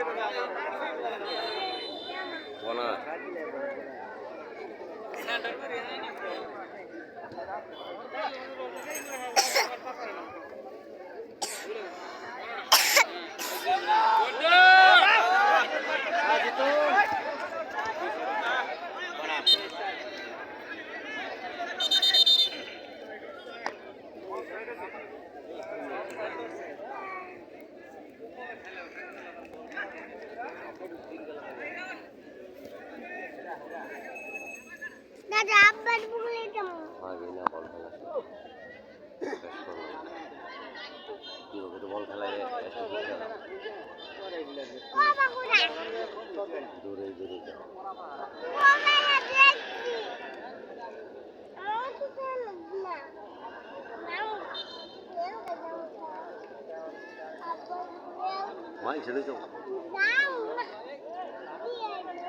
ভালো না নাও কেউ যাব। আব্বার বুকলে মাই ছেড়ে যাও যাও না কি আছে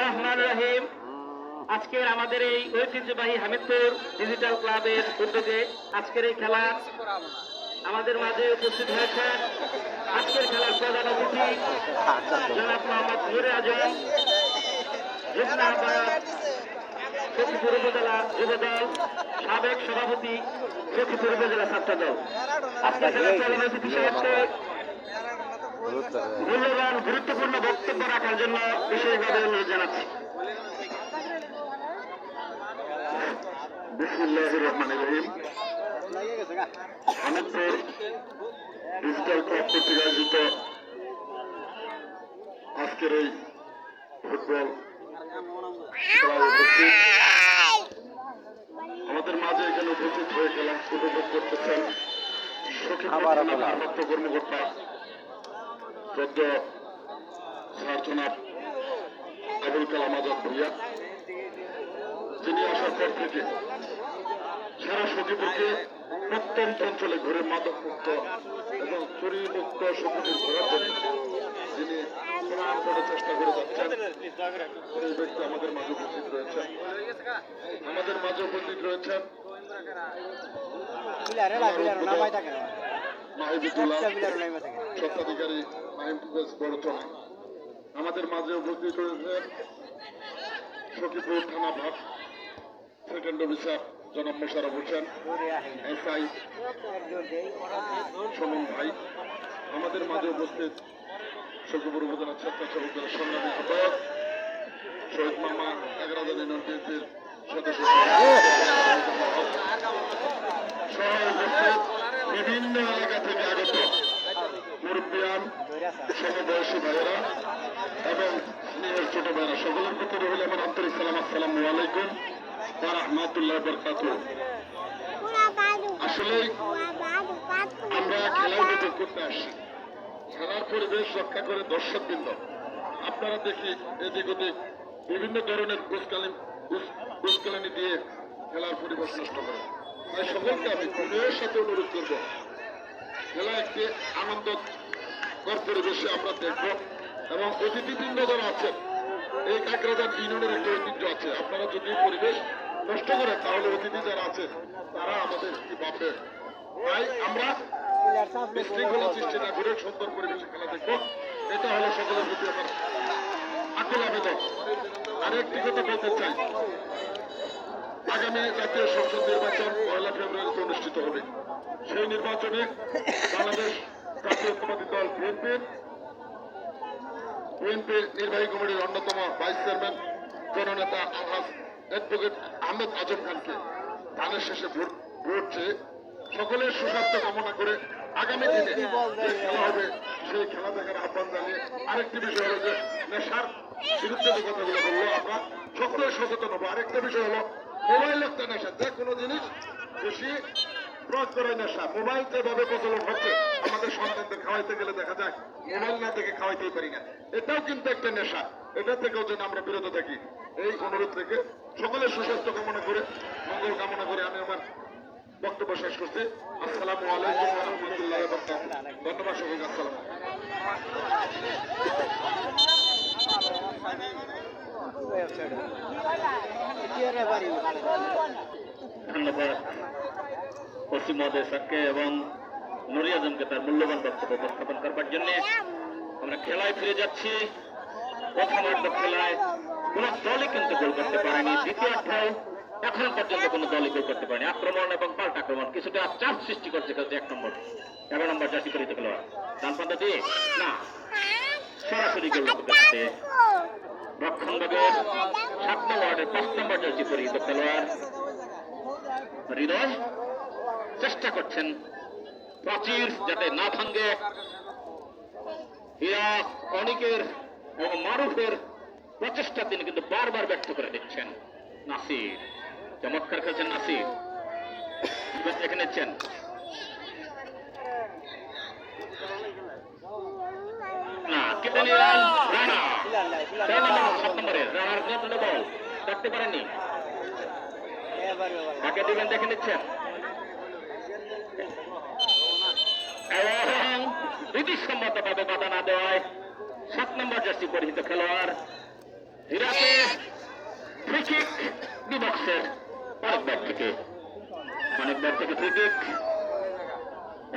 রহমান রহিম। আজকের আমাদের এই ঐতিহ্যবাহী হামিদপুর ডিজিটাল ক্লাবের উদ্যোগে আজকের এই খেলা আমাদের মাঝে উপস্থিত হয়েছেন আজকের খেলার প্রধান অতিথি, জনাব মোহাম্মদ নুরে আজম যুগ্ম আহ্বায়ক সখীপুর উপজেলা যুবদল সাবেক সভাপতি সখীপুর উপজেলা ছাত্রদল আজকের খেলার প্রধান অতিথি সাহেবকে মূল্যবান, গুরুত্বপূর্ণ বক্তব্য রাখার জন্য বিশেষভাবে অনুরোধ জানাচ্ছি। বিসমুল্লাহ রহমান রহিম। আজকের এই ফুটবল আমাদের মাঝে এখানে উপস্থিত হয়ে খেলা উপভোগ করতেছেন আবার। ভারপ্রাপ্ত কর্মকর্তা স্যার জনাব আবুল কালাম আজাদ ভুইয়া যিনি আসার পর থেকে সারা সখীপুরকে প্রত্যন্ত অঞ্চলে ঘুরে মাদক মুক্ত এবং চুরি মুক্ত সখীপুর করার জন্য যিনি প্রাণপণে চেষ্টা করে যাচ্ছেন, এই ব্যক্তি আমাদের মাঝে উপস্থিত রয়েছেন আমাদের মাঝে উপস্থিত রয়েছেন আমাদের মাঝে উপস্থিত রয়েছেন সখীপুর থানা ভাগ, সেকেন্ড অফিসার জনাব মোশারফ হোসেন এসআই সুমন ভাই, আমাদের মাঝে উপস্থিত সখীপুর উপজেলা স্বেচ্ছাসেবক দলের সংগ্রামী আহ্বায়ক শহীদ মামা সদস্য বিভিন্ন এলাকা থেকে আগত মুরব্বিয়ান, সমবয়সী ভাইয়েরা এবং স্নেহের ছোট ভাইয়েরা, সকলের প্রতি রহিল আমার আন্তরিক সালাম, আসসালামু আলাইকুম। আপনারা দেখি এদিক ওদিক বিভিন্ন ধরনের ঘুষকালীন দিয়ে খেলার পরিবেশ নষ্ট করে। তাই সকলকে আমি বিনয়ের সাথে অনুরোধ করব, খেলা একটি আনন্দকর পরিবেশে আমরা দেখব এবং অতিথিবৃন্দ যারা আছেন এই কাকরাজান ইউনিয়নের একটা ঐতিহ্য আছে। আপনারা যদি পরিবেশ নষ্ট করেন, তাহলে অতিথি যারা আছেন, তারা আমাদের কি ভাববে তাই আমরা বিশৃঙ্খলা সৃষ্টি না করে সুন্দর পরিবেশে খেলা দেখব। এটা হলো সকলের প্রতি আমার আকুল আবেদন। আর একটি কথা বলতে চাই। আগামী জাতীয় সংসদ নির্বাচন পয়লা ফেব্রুয়ারিতে অনুষ্ঠিত হবে। সেই নির্বাচনে বাংলাদেশ জাতীয়তাবাদী দল বিএনপির বিএনপি নির্বাহী কমিটির অন্যতম ভাইস চেয়ারম্যান জননেতা আলহাজ অ্যাডভোকেট আহমেদ আজম খানকে ধানের শেষে ভোট ভোট সকলের সুস্বাস্থ্য কামনা করে আগামী দিনে যে খেলা হবে, সেই খেলা দেখার আহ্বান জানিয়ে আরেকটি বিষয় হলো যে নেশার বিরুদ্ধে যে কথাগুলো বলল আমরা সকলে সচেতন হব। আরেকটা বিষয় হলো মোবাইল একটা নেশা, যে কোনো জিনিস বেশি প্রয়োগ করে নেশা মোবাইল যেভাবে প্রচলন হচ্ছে। আমাদের সন্তানদের খাওয়াইতে গেলে দেখা যায় মোবাইল না থেকে খাওয়াইতেই পারি না। এটাও কিন্তু একটা নেশা। এটা থেকেও যেন আমরা বিরত থাকি। এই অনুরোধ থেকে সকলের সুস্বাস্থ্য কামনা করে মঙ্গল কামনা করে আমি আমার বক্তব্য শেষ করছি। আসসালামু আলাইকুম রহমতুল্লাহ ধন্যবাদ সকলকে আসসালাম ধন্যবাদ। পশ্চিম স্যারকে এবং নুরি তার মূল্যবান বক্তব্য উপস্থাপন করবার জন্য আমরা খেলায় ফিরে যাচ্ছি। প্রথমার্ধ খেলায় কোন দলই কিন্তু গোল করতে পারেনি। দ্বিতীয়ার্ধেও এখন পর্যন্ত কোনো দলই গোল করতে পারেনি। আক্রমণ এবং পাল্টা আক্রমণ কিছুটা চাপ সৃষ্টি করছে খেলছে এক নম্বর। এগারো নম্বর জাতি করিত খেলোয়াড়। ডান পাতা দিয়ে? না। সরাসরি গোল করতে পারছে। রক্ষণভাগের সাত নম্বরের পাঁচ নম্বর জার্সি পরিহিত খেলোয়াড়। হৃদয় চেষ্টা করছেন প্রাচীর যাতে না ভাঙ্গে হীরা অনিকের এবং মারুফের প্রচেষ্টা তিনি কিন্তু বারবার ব্যর্থ করে দিচ্ছেন। নাসির চমৎকার খেলছেন নাসির। দেখে নিচ্ছেন। দিবেন দেখে নিচ্ছেন। এবং রীতিসম্মত ভাবে বাধা না দেওয়ায় সাত নম্বর জার্সি পরিহিত খেলোয়াড় হিরাতে ফ্রিকিক বিবক্সের অনেকবার থেকে। অনেকবার থেকে ফ্রিকিক।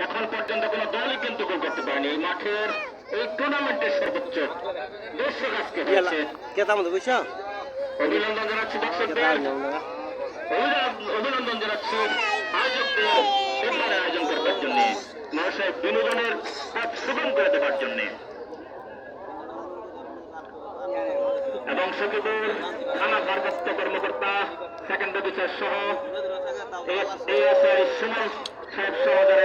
এখন পর্যন্ত কোন দলই কিন্তু গোল করতে পারেনি। এই মাঠের এই টুর্নামেন্টের সর্বোচ্চ দর্শক আজকে হয়েছে। অভিনন্দন জানাচ্ছি দর্শকদের। অভিনন্দন জানাচ্ছি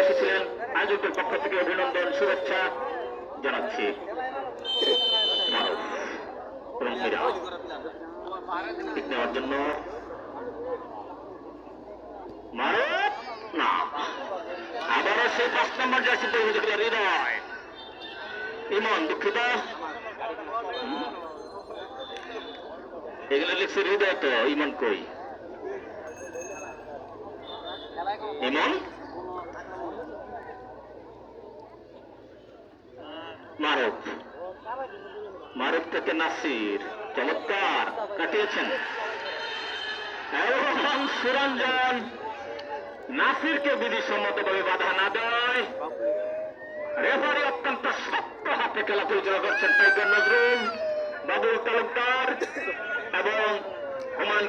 এসেছিলেন আয়োজকদের পক্ষ থেকে অভিনন্দন শুভেচ্ছা জানাচ্ছি। এবং জন্য মারত না আবারও সেই পাঁচ নম্বর জার্সি পরিহিত করে হৃদয় ইমন দুঃখিত এগুলো লিখছে হৃদয় তো ইমন কই? ইমন? মারুফ। মারুফ থেকে নাসির, চমৎকার, কাটিয়েছেন। সুরঞ্জন নাসিরকে বিধিসম্মতভাবে বাধা না দেয়। রেফারি অত্যন্ত শক্ত খেলা পরিচালনা করছেন টাইগার নজরুল বাবুল তালুকদার এবং হুমায়ুন